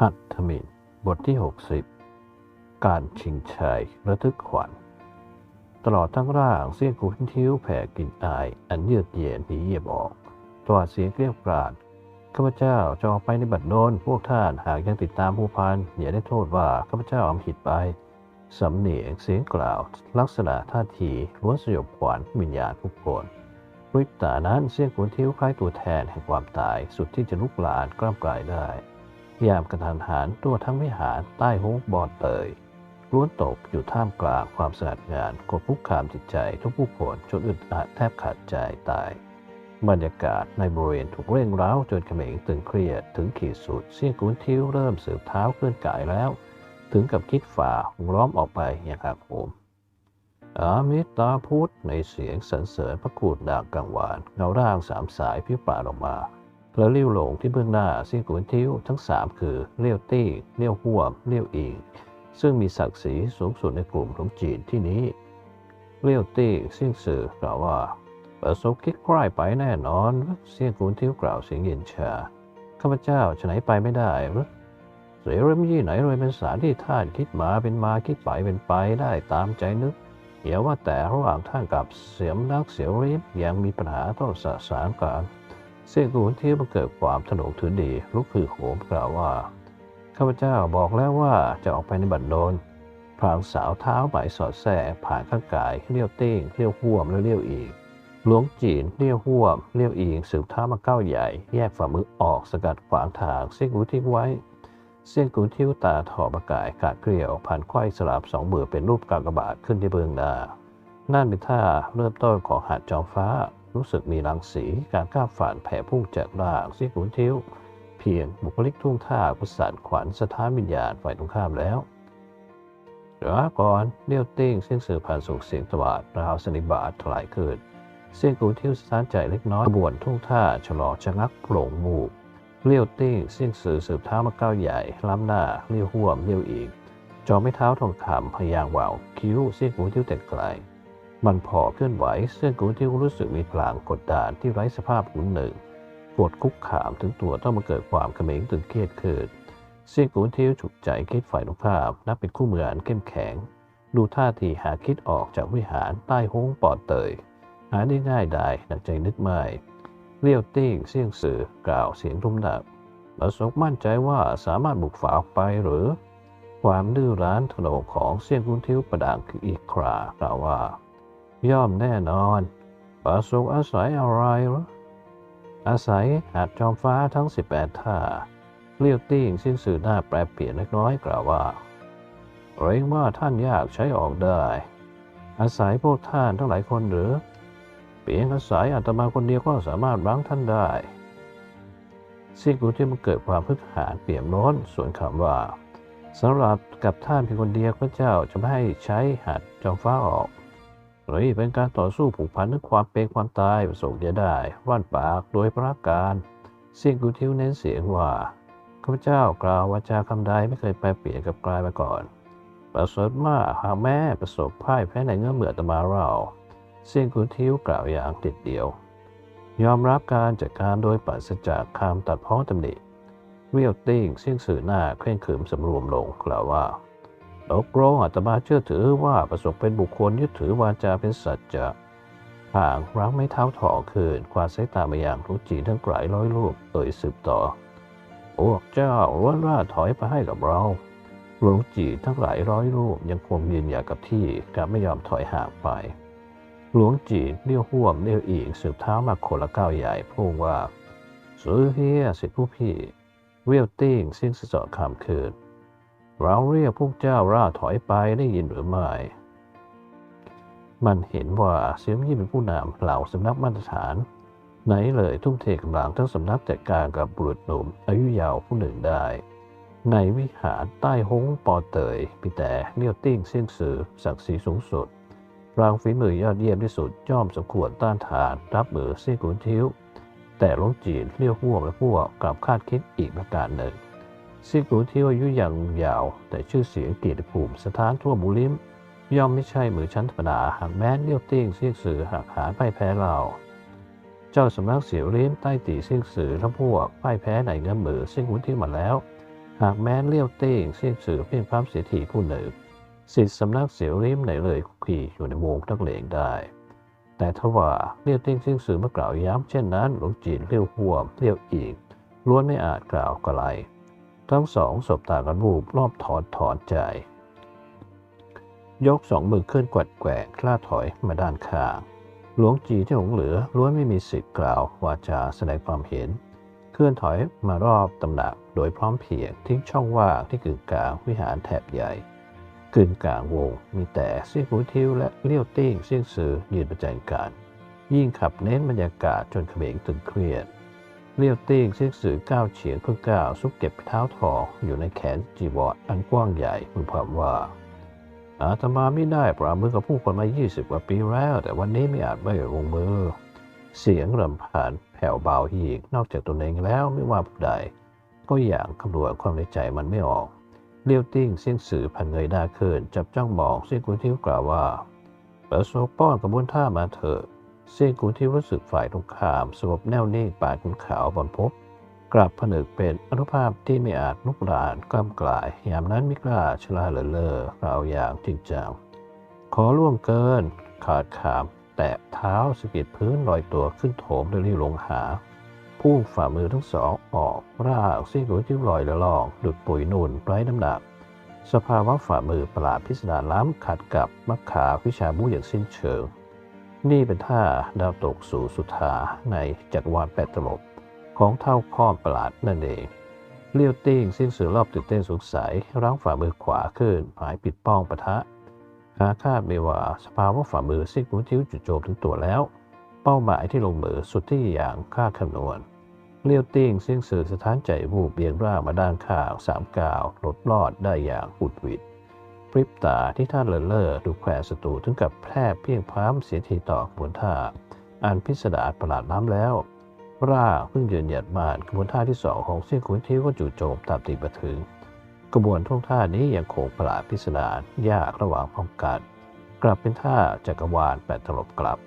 หัตถมินบทที่ 60 การชิงชัยระทึกขวัญ ตลอดทั้งร่างเสียงคุ้นทิ้วแผ่กลิ่นอาย อันเยือกเย็นหนีเยียบออกตวาดเสียงเกลียวกราดข้าพเจ้าจะออกไปในบัดโน้นพวกท่านหากยังติดตามผู้พันอย่าได้โทษว่าข้าพเจ้าอำผิดไป สำเนียงเสียงกล่าว ลักษณะท่าทีล้วนสยบขวัญวิญญาณทุกคนริบตานั้นเสียงขุนทิ้วคล้ายตัวแทนแห่งความตายสุดที่จะลุกลานกล้ามกลายได้ ยามกระทันหันตัวทั้งวิหารใต้หงบอดเตยล้วนตกอยู่ท่ามกลางความสงัดงานกดคุกคามจิตใจทุกผู้คนจนอึดอัดแทบขาดใจตาย บรรยากาศในบริเวณถูกเร่งร้าวจนเขม็งตึงเครียดถึงขีดสุดเสียงกุนทิ้วเริ่มสืบเท้าเคลื่อนกายแล้ว ถึงกับคิดฝ่าล้อมออกไปอย่างหักโหมอามิตาพุทธในเสียงสรรเสริญพระกูดดังกังวานเงาร่างสามสายพิปราดออกมา แล้วเลี้ยวหลงที่เบื้องหน้าเสียงกุนทิ้วทั้งสามคือเลี้ยวตี้เลี้ยวห่วเลี้ยวอิงซึ่งมีศักดิ์ศรีสูงสุดในกลุ่มของจีนที่นี้เลี้ยวตี้เสียงสื่อกล่าวว่าประสบคิดใกล้ไปแน่นอนเสี่ยงกุนทิ้วกล่าวเสียงเย็นชาข้าพเจ้าจะไหนไปไม่ได้หรือเสรีมยี่ไหนเลยเป็นสารที่ท่านคิดมาเป็นมาคิดไปเป็นไปได้ตามใจนึกอย่าว่าแต่ระหว่างท่านกับเสียมนักเสียวริบยังมีปัญหาต้องสะสางกัน เสียงกุนทิ้วมันเกิดความถนกถือดีลุกคือโหมกล่าวว่าข้าพเจ้าบอกแล้วว่าจะออกไปในบัดโดนพรางสาวเท้าไหมสอดแสผ่านข้างกายเลี้ยวเต้งเลี้ยวห่วมและเลี้ยวอีกหลวงจีนเลี้ยวห่วมเลี้ยวอีกสืบเท้ามาเก้าใหญ่ แยกฝ่ามือออกสกัดขวางทางเส้นกูทิ้งไว้ เส้นกูทิ้วตาถอประกายกาดเกลียวผ่านไขว้สลับสองมือเป็นรูปกากบาทขึ้นที่เบื้องหน้านั่นเป็นท่าเริ่มต้นของหาดจอมฟ้า รู้สึกมีรังสีการก้าวฝ่านแผ่พุ่งจากร่างเส้นกูทิ้ว เพียงบุคลิกทุ่งท่ากุศลขวัญสถานวิญญาณฝ่ายตรงข้ามแล้วเดี๋ยวก่อนเลี้ยวติ้งเส้นสื่อผ่านส่งเสียงตวาดราวสนิบาตถลายขึ้นเส้นกูทิ้วสถานใจเล็กน้อยบวนทุ่งท่าชะลอชะงักโผล่มูกเลี้ยวติ้งเส้นสื่อสืบเท้ามาก้าวใหญ่ล้ำหน้าเลี้ยวห่วมเลี้ยวอีกจอไม่เท้าทองคำพยางวาวคิ้วเส้นกูทิ้วแต่ไกล มันพอเคลื่อนไหวเส้นกูทิ้วรู้สึกมีพลังกดดันที่ไร้สภาพหุ่นหนึ่งปวดคุกขามถึงตัวต้องมาเกิดความเขม็งตึงเครียดขึ้นเสี่ยงกูเที่ยวฉุกใจคิดฝ่ายตรงข้ามนับเป็นคู่มืออันเข้มแข็ง ดูท่าทีหาคิดออกจากวิหารใต้ห้องปอดเตย หาได้ง่ายได้หนักใจนึกไม่เลี้ยวติ้งเสี่ยงสื่อกล่าวเสียงทุ่มดับประสบมั่นใจว่าสามารถบุกฝ่าออกไปหรือ ความดื้อรั้นถนงของเสี่ยงกุนทิวประดังคืออีกครากล่าวว่า ย่อมแน่นอนประสบอาศัยอะไรหรืออาศัยหาดจอมฟ้าทั้ง 18 ท่าเลี้ยวติ้งสิ้นสื่อหน้าแปรเปลี่ยนเล็กน้อยกล่าวว่าเกรงว่าท่านยากใช้ออกได้ อาศัยพวกท่านทั้งหลายคนหรือ เพียงอาศัยอาตมาคนเดียวก็สามารถรั้งท่านได้สิ่งกูที่มันเกิดความพึกหานเปี่ยมล้นส่วนคำว่าสำหรับกับท่านเพียงคนเดียวพระเจ้าจะไม่ให้ใช้หาดจอมฟ้าออก หรือเป็นการต่อสู้ผูกพันนึกความเป็นความตายประสงค์จะได้ว่านปากโดยพระการเสียงกูทิวเน้นเสียงว่าข้าพเจ้ากล่าววาจาคำใดไม่เคยแปลเปลี่ยนกับกลายมาก่อน ประสริฐมากหากแม่ประสบพ่ายแพ้ในเงื่อมเมื่อตมาเราเสียงกูทิวกล่าวอย่างติดเดียว ยอมรับการจัดการโดยปราศจากคำตัดพ้อตำหนิเวียวติ้งเสียงสื่อหน้าเคร่งขรึมสำรวมลงกล่าวว่า ตกลงอาตมาเชื่อถือว่าประสบเป็นบุคคลยึดถือวาจาเป็นสัจจะห่างรักไม่เท้าถอคืนกวาดสายตามาอย่างทุจีทั้งไกลร้อยรูปเอ่ยสืบต่อพวกเจ้าล้วนล่าถอยไปให้กับเราหลวงจีทั้งหลายร้อยรูปยังคงยืนหยัดกับที่กับไม่ยอมถอยห่างไป หลวงจีเลี้ยวห่วมเลี้ยวอีกสืบเท้ามาคนละก้าวใหญ่พูดว่าซื้อเฮียสิผู้พี่เวียวติ้งสิ้นสะเจาะคำคืน เราเรียกพวกเจ้าล่าถอยไปได้ยินหรือไม่ มันเห็นว่าเสียมยี่เป็นผู้นำเหล่าสำนักมาตรฐาน ไหนเลยทุ่มเทกำลังทั้งสำนักจัดการกับบุรุษหนุ่มอายุยาวผู้หนึ่งได้ ในวิหารใต้หงปอเตยมีแต่เลี้ยวติ้งเสี่ยงสือศักดิ์ศรีสูงสุดรางฝีมือยอดเยี่ยมที่สุดย่อมสมควรต้านทาน รับมือเสี่ยงกุนทิ้ว แต่ลงจีนเลี้ยวห่วงและพวกกลับคาดคิดอีกประการหนึ่ง เสียงกุนทิ้วอายุยังยาว แต่ชื่อเสียงเกียรติภูมิสถานทั่วบุริมย่อมไม่ใช่เหมือนชั้นธรรมดาหากแม้เลี้ยวเติ้ยงเสียงสือหักหาพ่ายแพ้เราเจ้าสำนักเสียวเลี้ยมใต้ตีเสียงสือและพวกพ่ายแพ้ในเงื้อมมือเสียงกุนทิ้วมาแล้ว หากแม้เลี้ยวเตี้ยงเสียงสื่อเพียงพร้ำเสียทีผู้หนึ่งสิทธิสำนักเสียวริมไหนเลยขี่อยู่ในวงนักเลงได้ แต่ทว่าเลี้ยวเต้งเสี่ยงสื่อเมื่อกล่าวย้ำเช่นนั้นหลวงจีนเลี้ยวหัวเลี้ยวอีกล้วนไม่อาจกล่าวกระไร ทั้งสองสบตากันรูปรอบถอนถอนใจ ยกสองมือขึ้นกวัดแกว่งคลาถอยมาด้านข้าง หลวงจีที่หลงเหลือล้วนไม่มีสิทธิ์กล่าววาจาแสดงความเห็น เคลื่อนถอยมารอบตำหนักโดยพร้อมเพรียงทิ้งช่องว่างที่กึ่งกลางวิหารแถบใหญ่กึ่งกลางวง มีแต่เสี้ยงหูทิวและเลี้ยวติ้งเสี้ยงซือยืนประจันกัน ยิ่งขับเน้นบรรยากาศจนเขมงตึงเครียด เลี้ยวติ้งเสียงซือก้าวเฉียงเพื่อก้าวซุกเก็บเท้าทองอยู่ในแขนจีวรอันกว้างใหญ่พึงพำว่าอาตมาไม่ได้ปรามือกับผู้คนมา 20 กว่าปีแล้ว แต่วันนี้ไม่อาจไม่ลงมือ เสียงรำพันแผ่วเบาอีกนอกจากตัวเองแล้วไม่ว่าผู้ใด ก็อย่างคำนวณความในใจมันไม่ออกเลี้ยวติ้งเสียงสื่อพันเงยหน้าขึ้นจับจ้องมองเสียงกุนทิวกล่าวว่าเปิดโซป้อนกระบวนท่ามาเถอะ เสียงกุนทิวรู้สึกฝ่ายตรงข้ามสงบแน่วนิ่งปาดคุณขาวบนพบ กลับผนึกเป็นอนุภาพที่ไม่อาจลุกลานกล้ำกลาย ยามนั้นมิกล้าชลาเหลอเลอเราอย่างจริงจังขอล่วงเกิน ขาดขาม แตะเท้าสะกิดพื้นลอยตัวขึ้นโถมด้วยรีลงหาพุ่งฝ่ามือทั้งสองออกร่างเส้นหัวจิ้วลอยละลองดุดปุ๋ยนุ่นไร้น้ำหนักสภาวะฝ่ามือประหลาดพิสดารล้ำขัดกับมักขาวิชาบูอย่างสิ้นเชิง นี่เป็นท่าดาวตกสู่สุธาในจักรวาลแปดตลบของเท่าข้อมประหลาดนั่นเองเลี้ยวติ้งสิ้นสื่อรอบตื่นเต้นสงสัยร้างฝ่ามือขวาขึ้นหายปิดป้องปะทะหาคาดไม่ว่าสภาวะฝ่ามือซิกหูทิ้วจุดโจมถึงตัวแล้ว เป้าหมายที่ลงมือสุดที่อย่างค่าคำนวณเลี้ยวติ้งสิ้นสื่อสถานใจวูบเบียงร่างมาด้านข้างสามกาวหลดรอดได้อย่างหุดหวิด พริบตาที่ท่านเลอเลอดูแขวนศัตรูถึงกับแพร่เพียงพร้ำเสียทีต่อบวนท่าอันพิสดารประหลาดล้ำแล้ว ร่าเพิ่งยืนหยัดมานกระบวนท่าที่สองของเซี่ยงขุนทิวก็จู่โจมตามติดมาถึงกระบวนท่วงท่านี้ยังคงประหลาดพิสดารยากระหว่างป้องกัน กลับเป็นท่าจักรวาลแปดตลบกลับ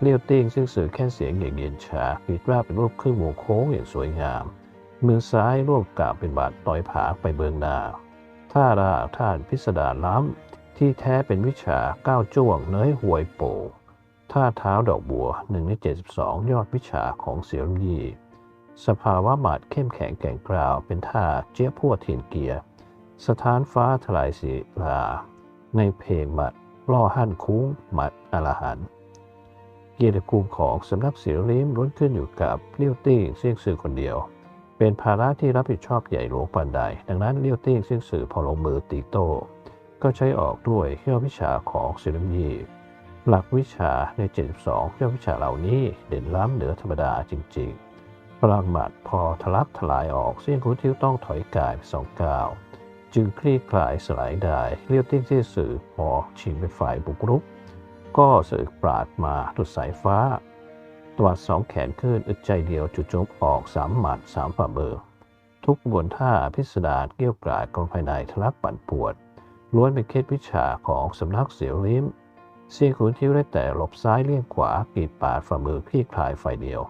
เลี้ยวติ้งซึ่งสื่อแค่เสียงอย่างเย็นชาปิดราเป็นรูปครึ่งวงโค้งอย่างสวยงาม มือซ้ายรวบกาบเป็นบาดต่อยผาไปเบืองหน้า ท่าราท่านพิสดารล้ำ ที่แท้เป็นวิชาก้าวจ้วงเนยหวยโปท่าเท้าดอกบัวหนึ่งใน72 ยอดวิชาของเสี่ยวยี สภาวะหมัดเข้มแข็งแก่งกราวเป็นท่าเจี๊ยพัวเทียนเกียร์ สถานฟ้าทลายศิลา ในเพลงหมัดล่อหั่นคุ้งหมัดอรหันเกียรติภูมิของสำนักเสียวลิมล้นขึ้นอยู่กับเลี้ยวติ้งเสี่ยงซือคนเดียว เป็นภาระที่รับผิดชอบใหญ่หลวงปานใด ดังนั้นเลี้ยวติ้งเสี่ยงซือพอลงมือตีโต้ ก็ใช้ออกด้วยยอดวิชาของเสี่ยวลิมยีหลักวิชาใน 72ยอดวิชาเหล่านี้เด่นล้ำเหนือธรรมดาจริงๆ พลังหมัดพอทะลักทลายออกเสี้ยงคูทิวต้องถอยกายไปสองก้าวจึงคลี่คลายสลายได้เรียวติ้งที่สื่อพอชิงเป็นฝ่ายบุกรุก ก็สึกปราดมาดุดสายฟ้า ตวัดสองแขนขึ้นอึดใจเดียวจุดจมออกสามหมัดสามฝ่าเบอทุกบนท่าพิสดารเกี่ยวกราดกองภายในทะลักปั่นปวด ล้วนเป็นเคล็ดวิชาของสำนักเสียวลิ้มเสียงขุนทิวได้แต่หลบซ้ายเลี่ยงขวากีดปาดฝ่ามือคลี่คลายฝ่ายเดียว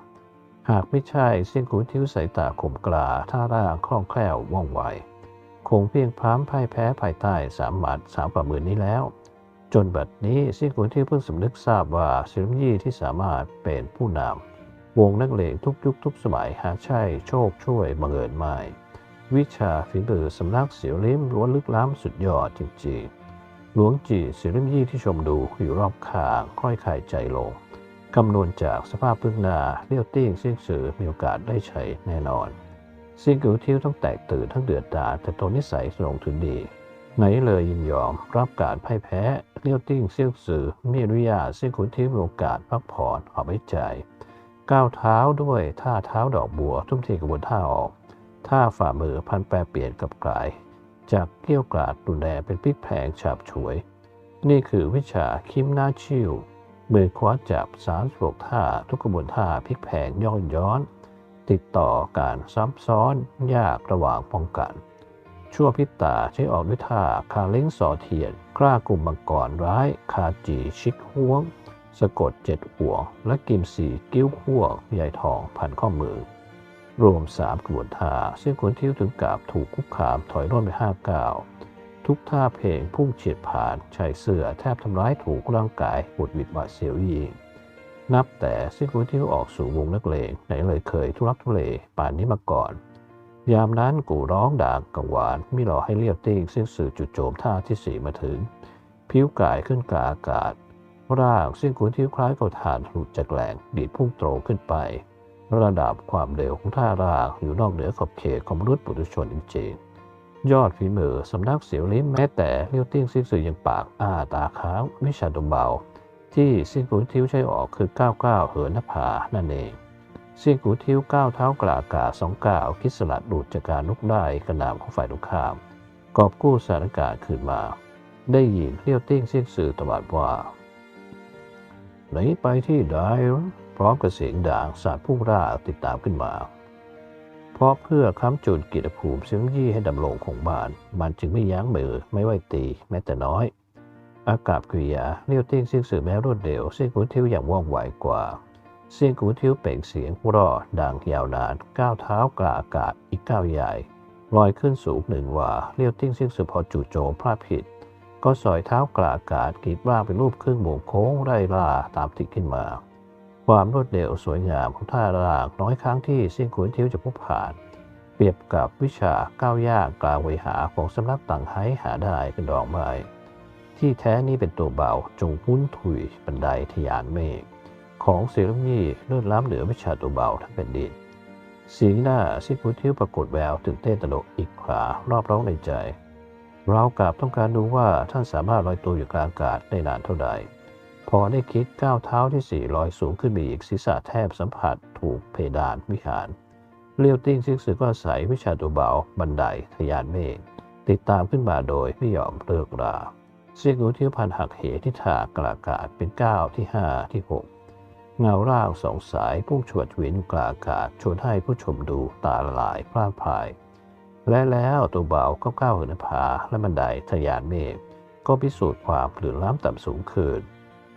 หากไม่ใช่เสียงขุนทิวสายตาคมกลาท่าร่างคล่องแคล่วว่องไว คงเพียงพร้ำพ่ายแพ้ภายใต้สามหมัดสามฝ่ามือนี้แล้ว จนบัดนี้สียงขุนทิวเพิ่งสำนึกทราบว่าเซรมยี่ที่สามารถเป็นผู้นำวงนักเลงทุกยุคทุกสมัยหาใช่โชคช่วยบังเอิญไม่ วิชาฝีมือสำนักเสียวลิ้มล้วนลึกล้ำสุดยอดจริงๆหลวงจีเสียริมยี่ที่ชมดูอยู่รอบข้างค่อยคลายใจลงคำนวณจากสภาพพึ่งนาเลี้ยวติ้งเสี่ยงสือมีโอกาสได้ใช้แน่นอนซิงกิวทิวต้องแตกตื่นทั้งเดือดดาแต่ตนนิสัยสนองถึงดี ไหนเลยยินยอม รับการพ่ายแพ้เลี้ยวติ้งเสี่ยงสื่อมีอนุญาตเสี่ยงขุนทิวมีโอกาสพักผ่อนออกไปใจก้าวเท้าด้วยท่าเท้าดอกบัว ทุ่มเทกระบนท่าออก ท่าฝ่ามือพันแปรเปลี่ยนกับกลาย จากเกี้ยวกราดรุนแรงเป็นพลิกแผงฉาบฉวย นี่คือวิชาคิมนาชิวมือคว้าจับสามสกท่าทุกกระบวนท่าพลิกแผงย้อนย้อน ติดต่อการซ้ำซ้อนยากระหว่างป้องกัน ชั่วพิตาใช้ออกด้วยท่าคาเล้งสอเทียน กล้ากลุ่มมังกรร้าย คาจีชิกห่วง สะกดเจ็ดหัวและกิมสีกิ้วห่วงใหญ่ทองพันข้อมือ รวมสามกระบวนท่าเส้นขวนทิ้วถึงกับถูกคุกคามถอยร่นไปห้าก้าวทุกท่าเพลงพุ่งเฉียดผ่านชายเสื้อแทบทำร้ายถูกร่างกายปวดหวิดหวาดเสียวยิงนับแต่เส้นขวนทิ้วออกสู่วงนักเลงไหนเลยเคยทุรักทุเลป่านนี้มาก่อน ยามนั้นกูร้องด่างกังวานม่รอให้เรียบติ้งสิ้นสื่อจุดโจมท่าที่สี่มาถึง ผิวกายขึ้นกลางอากาศ ร่างซึ่งขุนทิ้วคล้ายกับฐานหลุดจากแหลงดีดพุ่งตรงขึ้นไป ระดับความเร็วของท่าร่างอยู่นอกเหนือขอบเขตของมนุษย์ปุถุชนจริงๆยอดฝีมือสำนักเสียวลิ้มแม้แต่เลี้ยวติ้งซิ่งสื่อยังปากอ้าตาค้างวิชาดมเบา ที่ซิ่งขุนทิ้วใช้ออกคือก้าวก้าวเหินนภานั่นเอง เซิ่งขุนทิ้วก้าวเท้ากลากาสองก้าวคิดสลัดหลุดจากการลุกได้กระน่ำของฝ่ายตรงข้าม กอบกู้สถานการณ์คืนมา ได้ยินเลี้ยวติ้งเสียงสื่อตบัดว่าหนีไปที่ใดพร้อมกับเสียงด่างสาดพุ่งร่าติดตามขึ้นมา เพราะเพื่อค้ำจุดกิจภูมิเสียงยี่ให้ดำรงคงบ้าน มันจึงไม่ยั้งมือไม่ไหวตีแม้แต่น้อย อากาศกริยาเลี้ยวติ้งเสียงสื่อแม้รวดเร็วเสียงกูทิวอย่างว่องไวกว่า เสียงกูทิวเป่งเสียงร่อดังยาวนานก้าวเท้ากลาอากาศอีกก้าวใหญ่ลอยขึ้นสูงหนึ่งว่าเลี้ยวติ้งเสียงสื่อพอจู่โจมพลาดผิด ก็สอยเท้ากลาอากาศกีดร่างเป็นรูปครึ่งวงโค้งไร่ล่าตามติดขึ้นมา ความรวดเร็วสวยงามของท่าร่างน้อยครั้งที่เส้นขวนทิ้วจะพบผ่าน เปรียบกับวิชาก้าวยากกลางเวหาของสำนักต่างไห้หาได้เป็นดอกไม้ที่แท้นี่เป็นตัวเบาจงพุ้นถุยบันไดทยานเมฆ ของเซรมี่เลื่อนล้ำเหนือวิชาตัวเบาทั้งแผ่นดิน สีหน้าซิคุทิวปรากฏแววตื่นเต้นตลกอีกขารอบร้องในใจ เรากลับต้องการดูว่าท่านสามารถลอยตัวอยู่กลางอากาศได้นานเท่าใด พอได้คิดก้าวเท้าที่สี่ลอยสูงขึ้นไปอีกศีรษะแทบสัมผัสถูกเพดานวิหารเลี้ยวติ้งซิกสึกก็อาศัยวิชาตัวเบาบันไดทะยานเมฆติดตามขึ้นมาโดยไม่ยอมเลิกราเสียงหูที่พันหักเหที่ถากกลางอากาศเป็นก้าวที่ห้าที่หก เงาร่างสองสายพุ่งฉวดเวียนอยู่กลางอากาศชวนให้ผู้ชมดูตาละลายพลาดพาย และแล้วตัวเบาก็ก้าวเหินผาและบันไดทะยานเมฆก็พิสูจน์ความหรือล้ำต่ำสูงขึ้น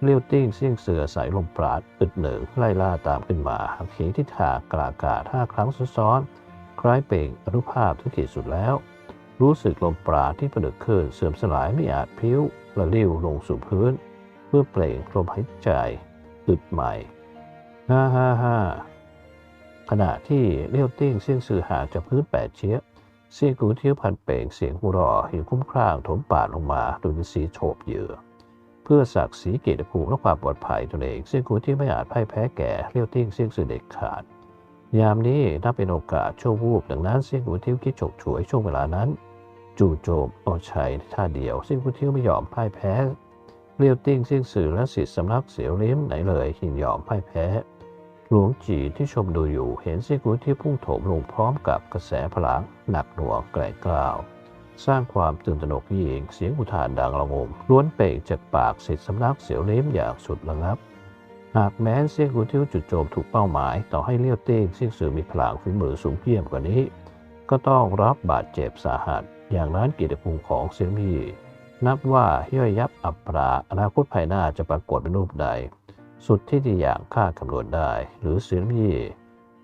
เลี้ยวติ้งเสี่ยงเสือสายลมปราดอึดหนึ่งไล่ล่าตามขึ้นมาหักเหที่ถากกลางอากาศห้าครั้งซ้อนๆคล้ายเป่งอนุภาพที่ขีดสุดแล้ว รู้สึกลมปราดที่ประดึกขึ้นเสื่อมสลายไม่อาจพิ้วละลิ้วลงสู่พื้น เพื่อเปล่งลมหายใจ อึดใหม่ฮ่าฮ่าฮ่าขณะที่เลี้ยวติ้งเสียงสื่อห่างจากพื้นแปดเชียเสียงกูเที่ยวพันเป่งเสียงหัวเราะหิวคุ้มคร่างถมป่าลงมาโดยมีสีโฉบเหยื่อ เพื่อศักดิ์ศรีเกียรติภูมิและความปลอดภัยตนเองเสียงกูที่ไม่อาจพ่ายแพ้แก่เลี้ยวติ้งเสียงสื่อเด็ดขาด ยามนี้นับเป็นโอกาสชั่ววูบดังนั้นเสียงกูเที่ยวคิดฉกฉวยช่วงเวลานั้น จู่โจมเอาชัยท่าเดียวเสียงกูเที่ยวไม่ยอมพ่ายแพ้ เลียวติ้งเสี่ยงสื่อและสิทธิสำนักเสียวเลิ้มไหนเลยยินยอมพ่ายแพ้ หลวงจีที่ชมดูอยู่เห็นเสี่ยงกูที่พุ่งโถมลงพร้อมกับกระแสพลังหนักหน่วงแกร่งกล้าว สร้างความตื่นตระหนกยิ่งเสียงอุทานดังระงมล้วนเป่งจากปากสิทธิสำนักเสียวเลิ้มอย่างสุดระงับ หากแม้เสี่ยงกูที่จุดโจมถูกเป้าหมาย ต่อให้เลี้ยวติ้งเสี่ยงสื่อมีพลังฝีมือสูงเยี่ยมกว่านี้ ก็ต้องรับบาดเจ็บสาหัส อย่างนั้นเกียรติภูมิของเซียงมี นับว่าย่อยยับอับปราอนาคตภายหน้าจะปรากฏเป็นรูปใด สุดที่จะอย่างค่าคำนวณได้ หรือเซียมี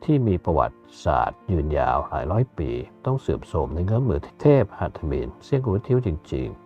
ที่มีประวัติศาสตร์ ยืนยาวหลายร้อยปี ต้องเสื่อมโทรมในเงื้อมือเทพหัตถมินเสี่ยงกูทิวจริง ๆ